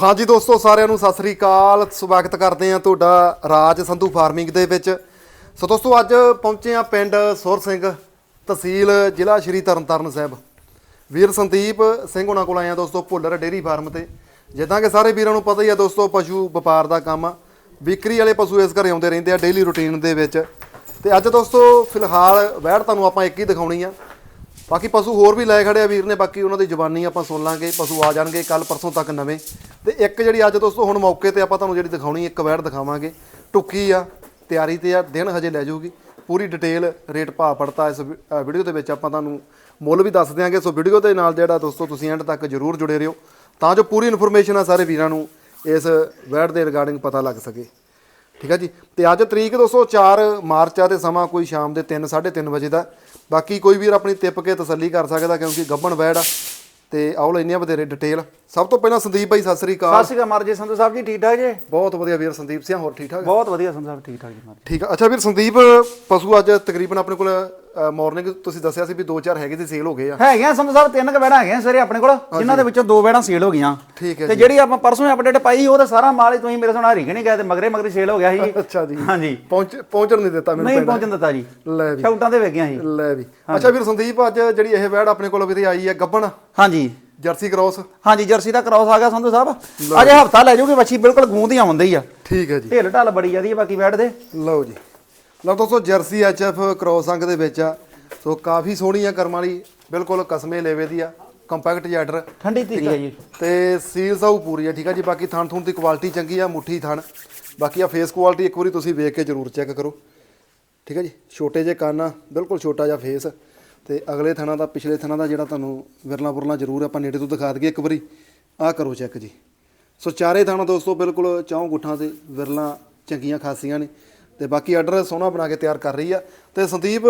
ਹਾਂਜੀ ਦੋਸਤੋ, ਸਾਰਿਆਂ ਨੂੰ ਸਤਿ ਸ੍ਰੀ ਅਕਾਲ। ਸਵਾਗਤ ਕਰਦੇ ਆ ਤੁਹਾਡਾ ਰਾਜ ਸੰਧੂ ਫਾਰਮਿੰਗ ਦੇ ਵਿੱਚ। ਸੋ ਦੋਸਤੋ, ਅੱਜ ਪਹੁੰਚੇ ਆ ਪਿੰਡ ਸੁਰ ਸਿੰਘ ਤਹਿਸੀਲ ਜ਼ਿਲ੍ਹਾ ਸ਼੍ਰੀ ਤਰਨਤਾਰਨ ਸਾਹਿਬ। ਵੀਰ ਸੰਦੀਪ ਸਿੰਘ ਉਹਨਾਂ ਕੋਲ ਆਏ ਆ ਦੋਸਤੋ, ਭੁੱਲਰ ਡੇਰੀ ਫਾਰਮ ਤੇ। ਜਿੱਦਾਂ ਕਿ ਸਾਰੇ ਵੀਰਾਂ ਨੂੰ ਪਤਾ ਹੀ ਆ ਦੋਸਤੋ, ਪਸ਼ੂ ਵਪਾਰ ਦਾ ਕੰਮ ਆ। ਵਿਕਰੀ ਵਾਲੇ ਪਸ਼ੂ ਇਸ ਘਰੇ ਆਉਂਦੇ ਰਹਿੰਦੇ ਆ ਡੇਲੀ ਰੁਟੀਨ ਦੇ ਵਿੱਚ। ਤੇ ਅੱਜ ਦੋਸਤੋ, ਫਿਲਹਾਲ ਵਹਿੜ ਤੁਹਾਨੂੰ ਆਪਾਂ ਇੱਕ ਹੀ ਦਿਖਾਉਣੀ ਆ। ਬਾਕੀ ਪਸ਼ੂ ਹੋਰ ਵੀ ਲੈ ਖੜੇ ਆ ਵੀਰ ਨੇ, ਬਾਕੀ ਉਹਨਾਂ ਦੀ ਜ਼ੁਬਾਨੀ ਆਪਾਂ ਸੁਣ ਲਾਂਗੇ, ਪਸ਼ੂ ਆ ਜਾਣਗੇ ਕੱਲ ਪਰਸੋਂ ਤੱਕ ਨਵੇਂ। ਤੇ ਇੱਕ ਜਿਹੜੀ ਅੱਜ ਦੋਸਤੋ ਹੁਣ ਮੌਕੇ ਤੇ ਆਪਾਂ ਤੁਹਾਨੂੰ ਜਿਹੜੀ ਦਿਖਾਉਣੀ, ਇੱਕ ਵੈੜ ਦਿਖਾਵਾਂਗੇ। ਟੁੱਕੀ ਆ, ਤਿਆਰੀ ਤੇ ਆ, ਦਿਨ ਹਜੇ ਲੈ ਜਾਊਗੀ। ਪੂਰੀ ਡਿਟੇਲ ਰੇਟ ਭਾਅ ਪੜਤਾ ਇਸ ਵੀਡੀਓ ਦੇ ਵਿੱਚ ਆਪਾਂ ਤੁਹਾਨੂੰ ਮੁੱਲ ਵੀ ਦੱਸ ਦਿਆਂਗੇ। ਸੋ ਵੀਡੀਓ ਦੇ ਨਾਲ ਜਿਹੜਾ ਦੋਸਤੋ ਤੁਸੀਂ ਐਂਡ ਤੱਕ ਜਰੂਰ ਜੁੜੇ ਰਹੋ, ਤਾਂ ਜੋ ਪੂਰੀ ਇਨਫੋਰਮੇਸ਼ਨ ਆ ਸਾਰੇ ਵੀਰਾਂ ਨੂੰ ਇਸ ਵੈੜ ਦੇ ਰਿਗਾਰਡਿੰਗ ਪਤਾ ਲੱਗ ਸਕੇ। ਠੀਕ ਹੈ ਜੀ? ਤੇ ਅੱਜ ਤਰੀਕ 204 ਮਾਰਚ ਆ ਤੇ ਸਮਾਂ ਕੋਈ ਸ਼ਾਮ ਦੇ 3 3:30 ਵਜੇ ਦਾ। ਬਾਕੀ ਕੋਈ ਵੀਰ ਆਪਣੀ ਤਿੱਪ ਕੇ ਤਸੱਲੀ ਕਰ ਸਕਦਾ ਕਿਉਂਕਿ ਗੱਬਣ ਵੈੜ ਆ ਤੇ ਆਓ ਲੈਨੇ ਆ ਵਧੇਰੇ ਡਿਟੇਲ ਸਭ ਤੋਂ ਪਹਿਲਾਂ ਸੰਦੀਪ ਭਾਈ ਸਤਿ ਸ੍ਰੀ ਅਕਾਲ। ਸਤਿ ਸ਼੍ਰੀ ਅਕਾਲ ਮਰਜ਼ੀ ਸੰਧੂ ਸਾਹਿਬ ਜੀ ਠੀਕ ਠਾਕ ਜੀ? ਬਹੁਤ ਵਧੀਆ ਵੀਰ ਸੰਦੀਪ ਸਿੰਘ ਹੋਰ ਠੀਕ ਠਾਕ? ਬਹੁਤ ਵਧੀਆ ਸੰਧੂ ਸਾਹਿਬ ਠੀਕ ਠਾਕ ਜੀ ਮਰਜ਼ੀ ਠੀਕ ਆ। ਅੱਛਾ ਵੀਰ ਸੰਦੀਪ ਪਸ਼ੂ ਅੱਜ ਤਕਰੀਬਨ ਆਪਣੇ ਕੋਲ ਮਾਰਨਿੰਗ ਤੁਸੀਂ ਦੱਸਿਆ ਸੀ ਵੀ ਦੋ ਚਾਰ ਹੈਗੇ ਸੀ ਸੇਲ ਹੋ ਗਏ ਆ। ਹੈਗੀਆਂ ਸੰਧੂ ਸਾਹਿਬ ਤਿੰਨ ਕੁ ਬੈੜਾਂ ਹੈਗੀਆਂ ਸਵੇਰੇ ਆਪਣੇ ਕੋਲ ਜਿਨ੍ਹਾਂ ਦੇ ਵਿੱਚੋਂ ਦੋ ਬੈੜਾਂ ਸੇਲ ਹੋ ਗਈਆਂ। ਠੀਕ ਹੈ ਤੇ ਜਿਹੜੀ ਆਪਾਂ ਪਰਸੋਂ ਅਪਡੇਟ ਪਾਈ ਉਹ ਤਾਂ ਸਾਰਾ ਮਾਲ ਹੀ ਤੁਸੀਂ ਮੇਰੇ ਸੁਣਾ ਹਰੀ ਨਹੀਂ ਗਏ ਤੇ ਮਗਰੇ ਮਗਰੇ ਸੇਲ ਹੋ ਗਿਆ ਸੀ। ਅੱਛਾ ਜੀ। ਹਾਂਜੀ। ਪਹੁੰਚ ਪਹੁੰਚਣ ਨਹੀਂ ਦਿੱਤਾ ਮੈਨੂੰ ਨਹੀਂ ਪਹੁੰਚਣ ਦਿੱਤਾ ਜੀ। ਲੈ ਵੀ। ਸ਼ਾਊਟਾਂ ਤੇ ਵੇਗੀਆਂ ਸੀ। ਲੈ ਵੀ। ਅੱਛਾ ਵੀਰ ਸੰਦੀਪ ਅੱਜ ਜਿਹੜੀ ਇਹ ਵੈੜ ਆਪਣੇ ਕੋਲ ਵੀਰੇ ਆਈ ਹੈ ਗੱਬਣ? ਹਾਂਜੀ। ਜਰਸੀ ਕ੍ਰਾਸ ਹਾਂਜੀ ਜਰਸੀ ਦਾ ਕ੍ਰਾਸ ਆ ਗਿਆ ਸੰਧੂ ਸਾਹਿਬ। ਅਜੇ ਹਫਤਾ ਲੈ ਜਾਊਗੀ ਬੱਚੀ ਬਿਲਕੁਲ ਗੂੰਦ ਹੀ ਆਉਂਦੀ ਆ। ਠੀਕ ਹੈ ਜੀ। ਢਿੱਲ ਢੱਲ ਬੜੀ ਜਾਂਦੀ ਹੈ ਬਾਕੀ ਬੈਠ ਦੇ। ਲਓ ਜੀ। ਲਓ ਦੋਸਤੋ ਜਰਸੀ ਐਚਐਫ ਕ੍ਰੋਸ ਅੰਗ ਦੇ ਵਿੱਚ ਆ। ਸੋ ਕਾਫੀ ਸੋਹਣੀ ਆ ਕਰਮ ਵਾਲੀ ਬਿਲਕੁਲ ਕਸਮੇ ਲੇਵੇ ਦੀ ਆ ਕੰਪੈਕਟ ਜੈਡਰ ਠੰਡੀ ਧੀਰੀ ਆ। ਜੀ। ਤੇ ਸੀਲ ਸਾਊ ਪੂਰੀ ਆ ਠੀਕ ਆ ਜੀ। ਬਾਕੀ ਥਣ ਥੁਣ ਦੀ ਕੁਆਲਿਟੀ ਚੰਗੀ ਆ ਮੁੱਠੀ ਥਣ। ਬਾਕੀ ਆ ਫੇਸ ਕੁਆਲਿਟੀ ਇੱਕ ਵਾਰੀ ਤੁਸੀਂ ਵੇਖ ਕੇ ਜ਼ਰੂਰ ਚੈੱਕ ਕਰੋ। ਠੀਕ ਆ ਜੀ। ਛੋਟੇ ਜਿਹੇ ਕੰਨ ਆ ਬਿਲਕੁਲ ਛੋਟਾ ਜਿਹਾ ਫੇਸ। ਤੇ ਅਗਲੇ ਥਣਾ ਦਾ ਪਿਛਲੇ ਥਣਾ ਦਾ ਜਿਹੜਾ ਤੁਹਾਨੂੰ ਵਿਰਲਾ ਪੁਰਲਾ ਜ਼ਰੂਰ ਆਪਾਂ ਨੇੜੇ ਤੋਂ ਦਿਖਾ ਦਈਏ ਇੱਕ ਵਾਰੀ। ਆਹ ਕਰੋ ਚੈੱਕ ਜੀ। ਸੋ ਚਾਰੇ ਥਾਣਾ ਦੋਸਤੋ ਬਿਲਕੁਲ ਚੌਂ ਗੁੱਠਾਂ ਤੇ ਵਿਰਲਾ ਚੰਗੀਆਂ ਖਾਸੀਆਂ ਨੇ। ਤੇ ਬਾਕੀ ਆਰਡਰ ਸੋਹਣਾ ਬਣਾ ਕੇ ਤਿਆਰ ਕਰ ਰਹੀ ਆ। ਤੇ ਸੰਦੀਪ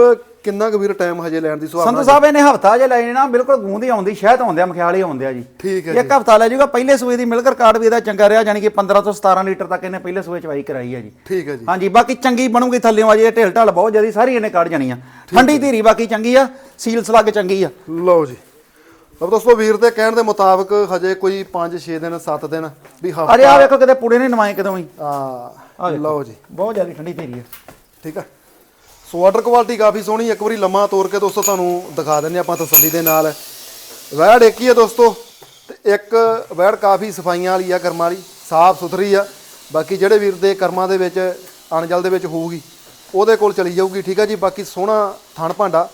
ਕਿੰਨਾ ਕੁ ਵੀਰ ਟਾਈਮ ਹਜੇ ਲੈਣ ਦੀ ਸੰਧੂ ਸੁਭਾਵਨਾ ਸਾਹਿਬ ਇਹਨੇ ਹਫਤਾ ਜੇ ਲੈ ਜਾਣਾ ਬਿਲਕੁਲ ਗੂੰਦ ਹੀ ਆਉਂਦੀ ਸ਼ਹਿਦ ਆਉਂਦੇ ਆ ਮਖਿਆਲ ਹੀ ਆਉਂਦੇ ਆ ਜੀ। ਠੀਕ ਹੈ ਇੱਕ ਹਫਤਾ ਲੈ ਜਾਊਗਾ ਪਹਿਲੇ ਸੂਏ ਦੀ ਮਿਲਕਰ ਕਾਰਡ ਵੀ ਇਹਦਾ ਚੰਗਾ ਰਿਹਾ ਯਾਨੀ ਕਿ 15 ਤੋਂ 17 ਲੀਟਰ ਤੱਕ ਇਹਨੇ ਪਹਿਲੇ ਸੂਏ ਚਵਾਈ ਕਰਾਈ ਹੈ ਜੀ। ਠੀਕ ਹੈ ਜੀ। ਹਾਂਜੀ ਬਾਕੀ ਚੰਗੀ ਬਣੂਗੀ ਥੱਲੇੋਂ ਅਜੇ ਢਿੱਲ ਢਾਲ ਬਹੁਤ ਜ਼ਿਆਦੀ ਸਾਰੀ ਇਹਨੇ ਕੱਢ ਜਾਣੀ ਆ। ਠੰਡੀ ਧੀਰੀ ਬਾਕੀ ਚੰਗੀ ਆ ਸੀਲ ਸਲੱਗ ਚੰਗੀ ਆ। ਲਓ ਜੀ। ਲਓ ਦੋਸਤੋ ਵੀਰ ਦੇ ਕਹਿਣ ਦੇ ਮੁਤਾਬਕ ਹਜੇ ਕੋਈ 5-6 ਦਿਨ 7 ਦਿਨ ਵੀ ਅਰੇ ਹਫਤਾ ਆ ਵੇਖੋ ਕਿਤੇ ਪੂੜੇ ਨਹੀਂ ਨਵਾਏ ਕਿਦੋਂ ਹੀ। ਆ ਲਓ ਜੀ। ਬਹੁਤ ਜ਼ਿਆਦੀ ਠੰਡੀ ਧੀਰੀ ਆ। ਠੀਕ ਆ। ਸੋ ਆਰਡਰ ਕੁਆਲਿਟੀ ਕਾਫੀ ਸੋਹਣੀ ਇੱਕ ਵਾਰੀ ਲੰਮਾ ਤੋੜ ਕੇ ਦੋਸਤੋ ਤੁਹਾਨੂੰ ਦਿਖਾ ਦਿੰਨੇ ਆਪਾਂ ਤਸੱਲੀ ਦੇ ਨਾਲ। ਵੈੜ ਇੱਕ ਹੀ ਆ ਦੋਸਤੋ ਤੇ ਇੱਕ ਵੈੜ ਕਾਫੀ ਸਫਾਈਆਂ ਵਾਲੀ ਆ ਕਰਮਾਂ ਵਾਲੀ ਸਾਫ਼ ਸੁਥਰੀ ਆ। ਬਾਕੀ ਜਿਹੜੇ ਵੀਰ ਦੇ ਕਰਮਾਂ ਦੇ ਵਿੱਚ ਅਣਜਲ ਦੇ ਵਿੱਚ ਹੋਊਗੀ ਉਹਦੇ ਕੋਲ ਚਲੀ ਜਾਊਗੀ। ਠੀਕ ਆ ਜੀ ਬਾਕੀ ਸੋਹਣਾ ਥਣ ਭਾਂਡਾ।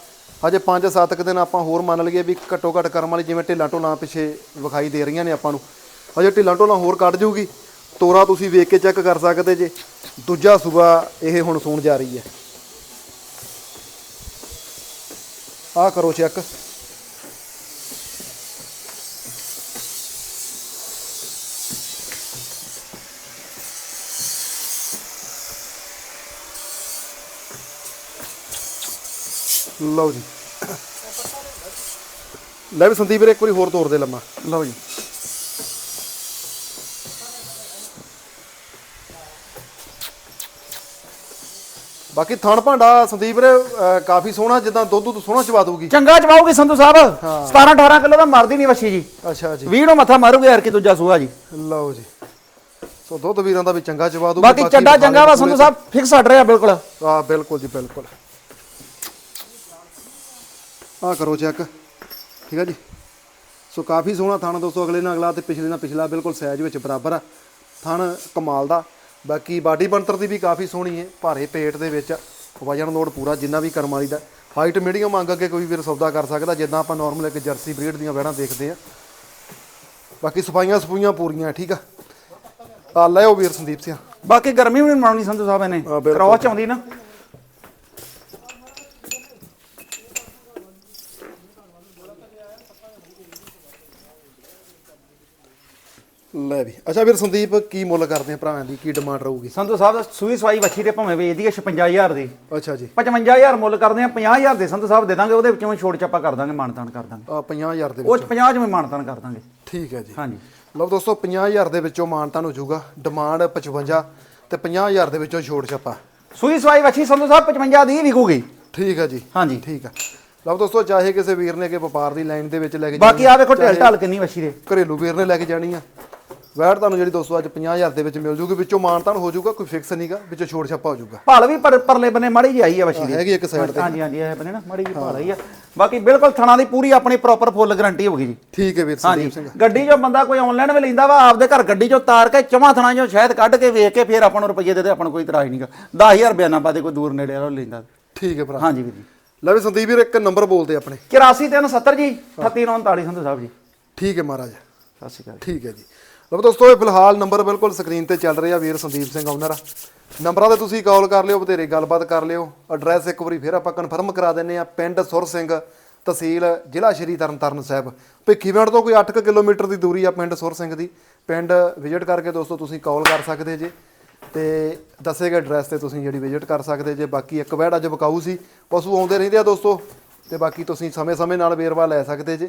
ਹਜੇ 5-7 ਦਿਨ ਆਪਾਂ ਹੋਰ ਮੰਨ ਲਈਏ ਵੀ ਘੱਟੋ ਘੱਟ ਕਰਮ ਵਾਲੀ ਜਿਵੇਂ ਢਿੱਲਾਂ ਢੋਲਾਂ ਪਿੱਛੇ ਵਿਖਾਈ ਦੇ ਰਹੀਆਂ ਨੇ ਆਪਾਂ ਨੂੰ। ਹਜੇ ਢਿੱਲਾਂ ਢੋਲਾਂ ਹੋਰ ਕੱਢ ਜਾਊਗੀ। ਤੋਰਾ ਤੁਸੀਂ ਵੇਖ ਕੇ ਚੈੱਕ ਕਰ ਸਕਦੇ ਜੇ। ਦੂਜਾ ਸੂਬਾ ਇਹ ਹੁਣ ਸੂਣ ਜਾ ਰਹੀ ਹੈ। ਆਹ ਕਰੋ ਚੈੱਕ। ਲਓ ਜੀ। ਲੈ ਵੀ ਸੰਦੀਪ ਵੀਰੇ, ਇੱਕ ਵਾਰੀ ਹੋਰ ਤੋੜ ਦੇ ਲੰਮਾ। ਲਓ ਜੀ। ਬਾਕੀ ਥਣ ਭਾਂਡਾ ਸੰਦੀਪ ਅਹ, ਕਾਫੀ ਸੋਹਣਾ ਜਿੱਦਾਂ ਦੁੱਧ ਤੋਂ ਸੋਹਣਾ ਚਵਾ ਦੂਗੀ ਚੰਗਾ ਚਵਾਉਗੀ ਸੰਧੂ ਸਾਹਿਬ। 17 18 ਕਿਲੋ ਦਾ ਮਰਦੀ ਨਹੀਂ ਵੱਛੀ ਜੀ। ਅੱਛਾ ਜੀ। 20 ਨੂੰ ਮੱਥਾ ਮਾਰੂਗੇ ਯਾਰ ਕਿ ਦੂਜਾ ਸੂਆ ਜੀ। ਲਓ ਜੀ। ਸੋ ਦੁੱਧ ਵੀਰਾਂ ਦਾ ਵੀ ਚੰਗਾ ਚਵਾ ਦੂਗੀ ਬਾਕੀ ਚੱਡਾ ਚੰਗਾ ਵਾ ਸੰਧੂ ਸਾਹਿਬ ਫਿਕਸ ਹਟ ਰਿਹਾ ਬਿਲਕੁਲ। ਆ ਬਿਲਕੁਲ ਜੀ ਬਿਲਕੁਲ। ਆ ਕਰੋ ਚੈੱਕ। ਠੀਕ ਹੈ ਜੀ। ਸੋ ਕਾਫੀ ਸੋਹਣਾ ਥਣ ਦੋਸਤੋ ਅਗਲੇ ਨਾਲ ਅਗਲਾ ਤੇ ਪਿਛਲੇ ਨਾਲ ਪਿਛਲਾ ਬਿਲਕੁਲ ਸਾਈਜ਼ ਵਿੱਚ ਬਰਾਬਰ ਆ। ਥਣ ਕਮਾਲ ਦਾ। ਬਾਕੀ ਬਾਡੀ ਬਣਤਰ ਦੀ ਵੀ ਕਾਫੀ ਸੋਹਣੀ ਹੈ ਭਾਰੇ ਪੇਟ ਦੇ ਵਿੱਚ ਵਜਨ ਲੋਡ ਪੂਰਾ ਜਿੰਨਾ ਵੀ ਕਰਮ ਵਾਲੀ ਦਾ। ਹਾਈਟ ਮੀਡੀਅਮ ਮੰਗ ਕੇ ਕੋਈ ਵੀਰ ਸੌਦਾ ਕਰ ਸਕਦਾ ਜਿੱਦਾਂ ਆਪਾਂ ਨਾਰਮਲ ਇੱਕ ਜਰਸੀ ਬਰੀਡ ਦੀਆਂ ਵੈੜਾਂ ਦੇਖਦੇ ਆ ਬਾਕੀ ਸਫਾਈਆਂ ਸਫੂਈਆਂ ਪੂਰੀਆਂ ਠੀਕ ਆ? ਆ ਲੈ ਉਹ ਵੀਰ ਸੰਦੀਪ ਸਿੰਘ ਬਾਕੀ ਗਰਮੀ ਵੀ ਨਹੀਂ ਮਨਾਉਣੀ ਸੰਧੂ ਸਾਹਿਬ ਇਹਨੇ। ਹਾਂ, ਬਿਲਕੁਲ। ਕ੍ਰੋਸ ਚ ਆਉਂਦੀ ਨਾ। ਲੈ ਵੀ। ਅੱਛਾ ਵੀਰ ਸੰਦੀਪ ਕੀ ਮੁੱਲ ਕਰਦੇ ਆ ਭਰਾਵਾਂ ਦੀ? ਕੀ ਡਿਮਾਂਡ ਰਹੂਗੀ? ਸੰਧੂ ਸਾਹਿਬ ਸੂਈ ਸਵਾਈ ਵੱਛੀ ਤੇ ਭਾਵੇਂ ਵੇਚਦੀ ਹੈ 56000 ਦੀ। ਅੱਛਾ ਜੀ। 55000 ਮੁੱਲ ਕਰਦੇ ਆ 50000 ਦੇ ਸੰਧੂ ਸਾਹਿਬ ਦੇ ਦਾਂਗੇ ਉਹਦੇ ਵਿੱਚੋਂ ਛੋੜ ਚੱਪਾ ਕਰ ਦਾਂਗੇ ਮਾਨਤਾਨ ਕਰ ਦਾਂਗੇ। ਆ 50000 ਦੇ ਉਹ ਵਿੱਚ। 'ਚ 50 ਚ ਵੀ ਮਾਨਤਾਨ ਕਰ ਦਾਂਗੇ। ਠੀਕ ਹੈ ਜੀ। ਹਾਂਜੀ। ਲਓ ਦੋਸਤੋ 50000 ਦੇ ਵਿੱਚੋਂ ਮਾਨਤਾਨ ਹੋ ਜਾਊਗਾ। ਡਿਮਾਂਡ 55 ਤੇ 50000 ਦੇ ਵਿੱਚੋਂ ਛੋੜ ਛੱਪਾ ਸੂਈ ਸਵਾਈ ਵੱਛੀ ਸੰਧੂ ਸਾਹਿਬ 55 ਦੀ ਵਿਕੂਗੀ। ਠੀਕ ਹੈ ਜੀ। ਹਾਂਜੀ। ਠੀਕ ਆ ਲਓ ਦੋਸਤੋ ਚਾਹੇ ਕਿਸੇ ਵੀਰ ਨੇ ਕਿ ਵਪਾਰ ਦੀ ਲਾਈਨ ਦੇ ਵਿੱਚ ਲੈ ਕੇ ਬਾਕੀ ਆ ਵੇਖੋ ਢਿੱਲ ਢਾਲ ਕਿੰਨੀ ਵੱਛੀ ਦੇ। ਘਰੇਲੂ ਵੀਰ ਨੇ ਲੈ ਕੇ ਜਾਣੀ ਆ। ਵੈਟ ਤੁਹਾਨੂੰ ਜਿਹੜੀ ਦੋਸਤੋ ਅੱਜ 50000 ਦੇ ਵਿੱਚ ਮਿਲ ਜੂਗੀ ਵਿੱਚੋਂ ਮਾਨਤਾਨ ਹੋ ਜਾਊਗਾ ਕੋਈ ਫਿਕਸ ਨਹੀਂਗਾ ਵਿੱਚੋਂ ਛੋੜ ਛਾਪਾ ਹੋ ਜਾਊਗਾ ਭਾਲ ਵੀ ਪਰ- ਪਰਲੇ ਬੰਨੇ ਮਾੜੀ ਜਿਹੀ ਆਈ ਆ ਵਛੀ ਦੀ। ਹੈਗੀ ਇੱਕ ਸਾਈਡ ਤੇ। ਹਾਂਜੀ ਹਾਂਜੀ ਇਹ ਬੰਨੇ ਨਾ ਮਾੜੀ ਜਿਹੀ ਭਾਲ ਆਈ ਆ। ਬਾਕੀ ਬਿਲਕੁਲ ਥਣਾ ਦੀ ਪੂਰੀ ਆਪਣੀ ਪ੍ਰੋਪਰ ਫੁੱਲ ਗਾਰੰਟੀ ਹੋਗੀ ਜੀ। ਠੀਕ ਹੈ ਵੀਰ ਸੰਦੀਪ ਸਿੰਘ। ਗੱਡੀ ਜੋ ਬੰਦਾ ਕੋਈ ਆਨਲਾਈਨ ਵੀ ਲੈਂਦਾ ਵਾ ਆਪਦੇ ਘਰ ਗੱਡੀ ਚੋਂ ਤਾਰ ਕੇ ਚਵਾਂ ਥਣਾ ਚੋਂ ਸ਼ਾਇਦ ਕੱਢ ਕੇ ਵੇਖ ਕੇ ਫਿਰ ਆਪਾਂ ਨੂੰ ਰੁਪਈਏ ਦੇ ਦੇ ਆਪਾਂ ਨੂੰ ਕੋਈ ਇਤਰਾਜ਼ ਨਹੀਂਗਾ 10000 ਬਿਆਨਾ ਪਾ ਦੇ ਕੋਈ ਦੂਰ ਨੇੜੇ ਵਾਲਾ ਲੈਂਦਾ। ਠੀਕ ਹੈ ਭਰਾ। ਹਾਂਜੀ ਵੀਰ ਜੀ। ਲੈ ਵੀ ਸੰਦੀਪ ਵੀਰ ਇੱਕ ਨੰਬਰ ਬੋਲਦੇ ਆਪਣੇ। 84370 ਜੀ 38939 ਸੰਧੂ ਸਾਹਿਬ ਜੀ। ਠੀਕ ਹੈ ਮਹਾਰਾਜ। ਸਤਿ ਸ਼੍ਰੀ ਅਕਾਲ ਠੀਕ ਹੈ ਜੀ। ਲਓ ਦੋਸਤੋ, ਇਹ ਫਿਲਹਾਲ ਨੰਬਰ ਬਿਲਕੁਲ ਸਕਰੀਨ ਤੇ ਚੱਲ ਰਿਹਾ ਵੀਰ ਸੰਦੀਪ ਸਿੰਘ ਓਨਰ ਨੰਬਰਾਂ ਤੇ ਤੁਸੀਂ ਕਾਲ ਕਰ ਲਿਓ, ਬਥੇਰੇ ਗੱਲਬਾਤ ਕਰ ਲਿਓ। ਐਡਰੈਸ ਇੱਕ ਵਾਰੀ ਫਿਰ ਆਪਾਂ ਕਨਫਰਮ ਕਰਾ ਦਿੰਨੇ ਆ ਪਿੰਡ ਸੁਰ ਸਿੰਘ, ਤਹਿਸੀਲ ਜ਼ਿਲ੍ਹਾ ਸ਼੍ਰੀ ਤਰਨਤਾਰਨ ਸਾਹਿਬ। ਭਿੱਖੀਵਿੰਡ ਤੋਂ ਕੋਈ 8 ਕਿਲੋਮੀਟਰ ਦੀ ਦੂਰੀ ਆ ਪਿੰਡ ਸੁਰ ਸਿੰਘ ਦੀ। ਪਿੰਡ ਵਿਜ਼ਿਟ ਕਰਕੇ ਦੋਸਤੋ, ਤੁਸੀਂ ਕਾਲ ਕਰ ਸਕਦੇ ਜੇ। ਤੇ ਦੱਸੇ ਗਏ ਐਡਰੈਸ ਤੇ ਤੁਸੀਂ ਜਿਹੜੀ ਵਿਜ਼ਿਟ ਕਰ ਸਕਦੇ ਜੇ। ਬਾਕੀ ਇੱਕ ਵੈੜ ਅੱਜ ਬਕਾਊ ਸੀ। ਪਸ਼ੂ ਆਉਂਦੇ ਰਹਿੰਦੇ ਆ ਦੋਸਤੋ। ਤੇ ਬਾਕੀ ਤੁਸੀਂ ਸਮੇਂ-ਸਮੇਂ ਨਾਲ ਵੇਰਵਾ ਲੈ ਸਕਦੇ ਜੇ।